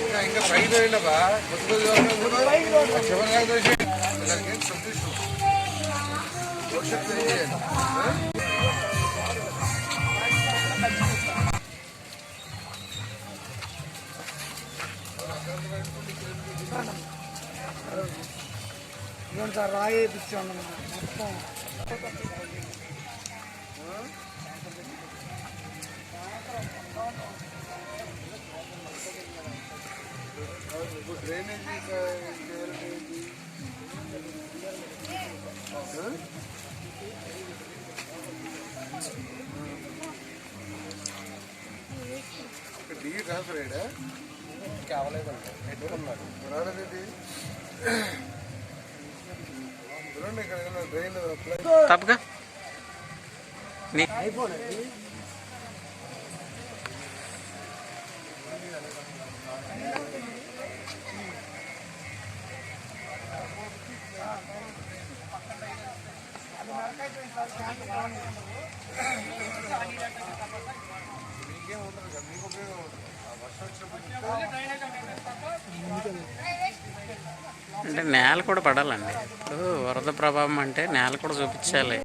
ఇంకా ఇంకా పైకి వెళ్ళబా చివరి ఇదంతా రాయి మొత్తం. డిఈ ట్రాన్స్ఫర్ అయ్యాడా కావలేదండి పెట్టుకున్నాడు రాలేదేంటి? చూడండి ఇక్కడ డ్రైన్ తప్పగా అయిపోలేదు. అంటే నేల కూడా పడాలండి. ఇప్పుడు వరద ప్రభావం అంటే నేల కూడా చూపించాలి.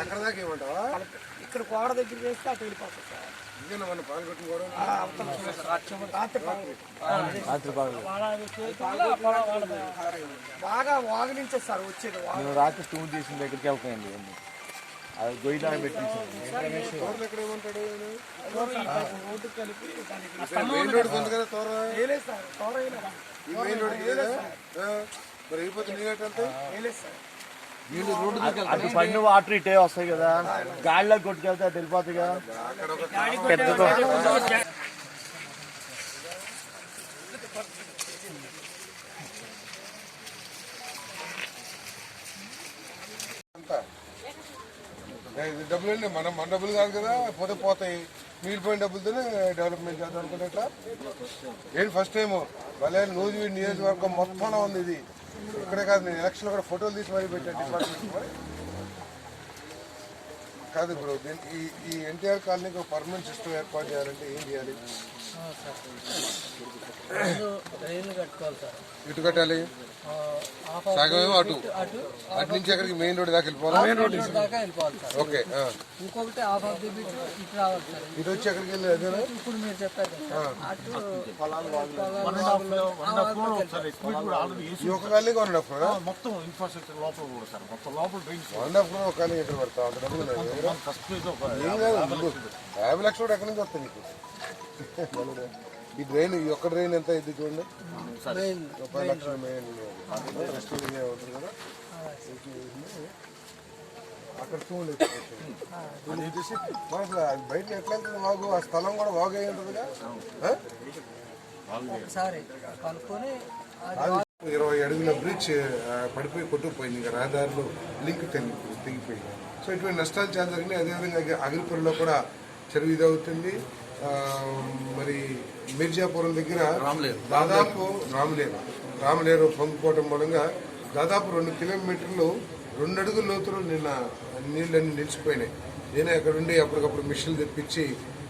అక్కడ దాకా ఏమంటావా ఇక్కడ కోడ దగ్గర చేస్తే అటు వెళ్ళిపోతుంది సార్ ఇదేనా మన పాలు అవతల రాత్రి. బాగా వాగనించే సార్ వచ్చేది రాత్రి ట్యూన్ చేసిన దగ్గరికి వెళ్తాయండి. అది మెయిన్ రోడ్ కదా ఈ మెయిన్ రోడ్ అటు పన్ను వాటర్ ఇటే వస్తాయి కదా. గాడిలో కొట్టుకెళ్తే అది పెద్ద డబ్బులు అండి మనం మన డబ్బులు కాదు కదా పోతే పోతాయి. మిగిలిపోయిన డబ్బులతోనే డెవలప్మెంట్ చేద్దాం అనుకునేట్లా ఏంటి ఫస్ట్ టైం భలే నూజివీడి నియోజకవర్గం మొత్తంలో ఉంది ఇది. ఇక్కడే కాదు నేను ఎలక్షన్ కూడా ఫోటోలు తీసి మరీ పెట్టాను డిపార్ట్మెంట్ కాదు బ్రో దీని ఈ ఈ ఎన్టీఆర్ కాలనీకి ఒక పర్మనెంట్ సిస్టమ్ ఏర్పాటు చేయాలంటే ఏం చేయాలి? రైలు కట్టుకోవాలి సార్. ఇటు కట్టాలి? అటు. అటు అటు నుంచి ఎక్కడికి మెయిన్ రోడ్ దాకా వెళ్ళిపోవాలి. మెయిన్ రోడ్ దాకా వెళ్ళిపోవాలి సార్. ఓకే ఆ. ఇంకొకటి హాఫ్ ఆఫ్ ది బిట్ ఇటు రావాలి సార్. ఇటు వచ్చి ఎక్కడికి వెళ్ళి అదేనా? ఇప్పుడు మీరు చెప్పారు కదా సార్. అటు పొలాలు ఈ ఒక్క కాలనీ వన్ అండ్ హాఫ్ మొత్తం ఇన్ఫ్రాస్ట్రక్చర్ లోపల కూడా సార్. మొత్తం లోపల డ్రైన్స్ వన్ అండ్ హాఫ్ ఒక కాలనీ ఎక్కడ పడతావు? అంత డబ్బులు ఉన్నాయి. యాభై లక్షలు కూడా ఎక్కడి నుంచి వస్తాయి నలుగురు. ఈ డ్రైన్ ఈ ఒక్క డ్రైన్ ఎంత ఇది చూడండి. పది లక్షల మెయిన్ కదా. అక్కడ చూడండి చూసి బయట ఎట్లా వెళ్తుంది వాగు ఆ స్థలం కూడా వాగు అయి ఉంటుందిగా? ఒకసారి కనుక్కొని అడుగుల బ్రిడ్జ్ పడిపోయి కొట్టుకుపోయింది. ఇంకా రహదారులు లింక్ తెగి తెగిపోయింది. సో ఇటువంటి నష్టాలు చాలా జరిగినాయి అదేవిధంగా అగిరిపురంలో కూడా చెరువు ఇది అవుతుంది ఆ, మరి మిర్జాపురం దగ్గర దాదాపు రామలేరు రామలేరు పొంగిపోవడం మూలంగా దాదాపు రెండు కిలోమీటర్లు రెండు అడుగుల లోతులు నిన్న నీళ్ళన్నీ నిలిచిపోయినాయి. నేనే అక్కడ ఉండి అప్పటికప్పుడు మిషన్లు తెప్పించి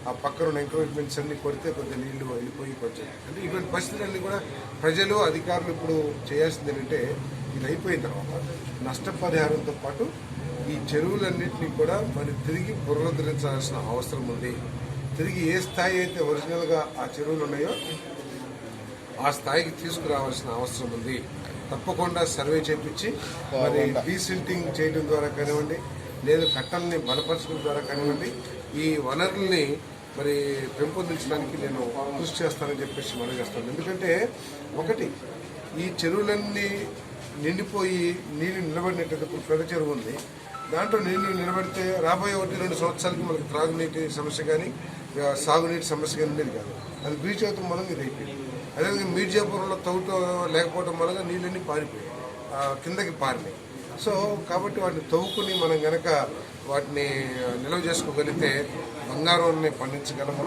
ఆ పక్కన ఉన్న ఎంకరేజ్మెంట్స్ అన్ని కొడితే కొద్దిగా నీళ్ళు వెళ్ళిపోయి కొంచెం. అంటే ఇటువంటి పరిస్థితులన్నీ కూడా ప్రజలు అధికారులు ఇప్పుడు చేయాల్సింది ఏంటంటే ఇది అయిపోయిన తర్వాత నష్టపరిహారంతో పాటు ఈ చెరువులన్నింటినీ కూడా మరి తిరిగి పునరుద్ధరించాల్సిన అవసరం ఉంది. తిరిగి ఏ స్థాయి అయితే ఒరిజినల్గా ఆ చెరువులు ఉన్నాయో ఆ స్థాయికి తీసుకురావాల్సిన అవసరం ఉంది. తప్పకుండా సర్వే చేపించి మరి డీసిల్టింగ్ చేయడం ద్వారా కానివ్వండి లేదు కట్టల్ని బలపరచడం ద్వారా కానివ్వండి ఈ వనరుల్ని మరి పెంపొందించడానికి నేను కృషి చేస్తానని చెప్పేసి మనం చేస్తాను ఎందుకంటే ఒకటి ఈ చెరువులన్నీ నిండిపోయి నీళ్ళు నిలబడినట్టు ఇప్పుడు పెద్ద చెరువు ఉంది. దాంట్లో నీళ్ళు నిలబడితే రాబోయే ఒకటి రెండు సంవత్సరాలకి మనకి త్రాగునీటి సమస్య కానీ సాగునీటి సమస్య కానీ ఉండేది కాదు. అది బ్రీచ్ అవుతాం మనం ఇది అయిపోయింది. అదేవిధంగా మీర్జాపురంలో తవ్వుతో లేకపోవడం మూలంగా నీళ్ళన్నీ పారిపోయాయి. కిందకి పారినాయి. సో కాబట్టి వాటిని తవ్వుకుని మనం గనక వాటిని నిల్వ చేసుకోగలిగితే బంగారాన్ని పండించగలము.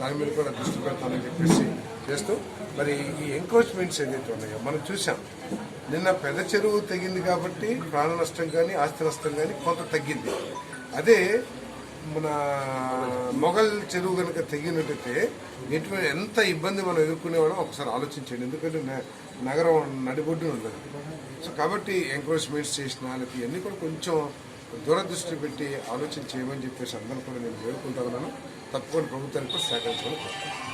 దాని మీద కూడా దృష్టి పెడతామని చెప్పేసి చేస్తూ మరి ఈ ఎంక్రోచ్మెంట్స్ ఏదైతే ఉన్నాయో మనం చూసాం నిన్న పెద్ద చెరువు తెగింది కాబట్టి ప్రాణ నష్టం కానీ ఆస్తి నష్టం కానీ కొంత తగ్గింది. అదే మన మొఘల్ చెరువు కనుక తెగినట్టయితే ఎటువంటి ఎంత ఇబ్బంది మనం ఎదుర్కొనేవాళ్ళం ఒకసారి ఆలోచించండి. ఎందుకంటే న- నగరం నడిబొడ్డున ఉండదు సో కాబట్టి ఎంకరేజ్మెంట్స్ చేసిన వాళ్ళకి ఇవన్నీ కూడా కొంచెం దూరదృష్టి పెట్టి ఆలోచన చేయమని చెప్పేసి అందరూ కూడా నేను వేడుకుంటా ఉన్నాను తప్పకుండా ప్రభుత్వానికి కూడా సహకరించమని కోరుతున్నాను